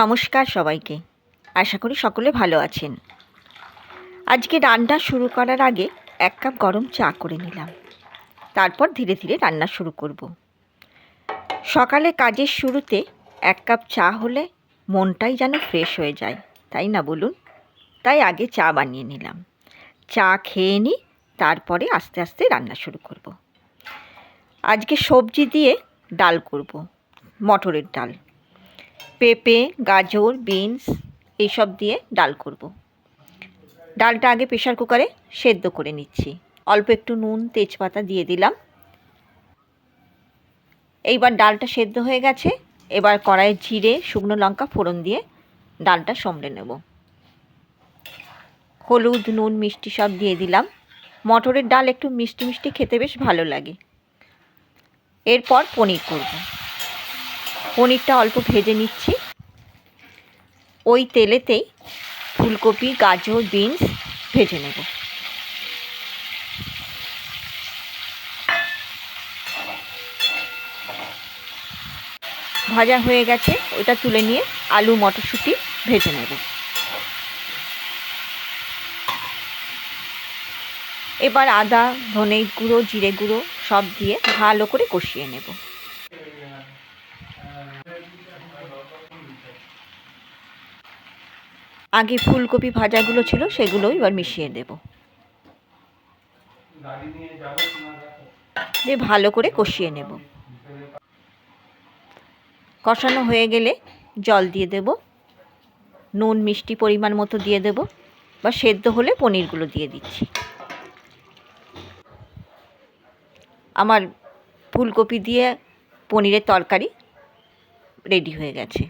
নমস্কার সবাইকে। আশা করি সকলে ভালো আছেন। আজকে রান্না শুরু করার আগে এক কাপ গরম চা করে নিলাম। তারপর ধীরে ধীরে রান্না শুরু করব। সকালে কাজের শুরুতে এক কাপ চা হলে মনটাই যেন ফ্রেশ হয়ে যায়, তাই না বলুন? তাই আগে চা বানিয়ে নিলাম। চা খেয়ে নিই, তারপরে আস্তে আস্তে রান্না শুরু করব। আজকে সবজি দিয়ে ডাল করব, মটরের ডাল। পেঁপে, গাজর, বিনস এইসব দিয়ে ডাল করব। ডালটা আগে প্রেশার কুকারে সেদ্ধ করে নিচ্ছি। অল্প একটু নুন, তেজপাতা দিয়ে দিলাম। এইবার ডালটা সেদ্ধ হয়ে গেছে। এবার কড়াইয়ে জিরে, শুকনো লঙ্কা, ফোড়ন দিয়ে ডালটা সমড়ে নেব। হলুদ, নুন, মিষ্টি সব দিয়ে দিলাম। মটরের ডাল একটু মিষ্টি মিষ্টি খেতে বেশ ভালো লাগে। এরপর পনির করব। পনিরটা অল্প ভেজে নিচ্ছি। ওই তেলেতেই ফুলকপি, গাজর, বিনস ভেজে নেব। ভাজা হয়ে গেছে, ওটা তুলে নিয়ে আলু, মটরশুঁটি ভেজে নেব। এবার আদা, ধনে গুঁড়ো, জিরে গুঁড়ো সব দিয়ে ভালো করে কষিয়ে নেব। আগে ফুলকপি ভাজাগুলো ছিল, সেগুলো এবার মিশিয়ে দেব। দিয়ে ভালো করে কষিয়ে নেব। কষানো হয়ে গেলে জল দিয়ে দেব। নুন মিষ্টি পরিমাণ মতো দিয়ে দেব বা সেদ্ধ হলে পনিরগুলো দিয়ে দিচ্ছি। আমার ফুলকপি দিয়ে পনিরের তরকারি রেডি হয়ে গেছে।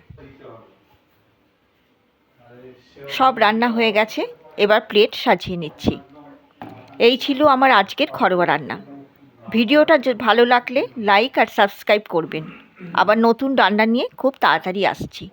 সব রান্না হয়ে গেছে, এবার প্লেট সাজিয়ে নিচ্ছি। এই ছিল আমার আজকের ঘরোয়া রান্না। ভিডিওটা ভালো লাগলে লাইক আর সাবস্ক্রাইব করবেন। আবার নতুন রান্না নিয়ে খুব তাড়াতাড়ি আসছি।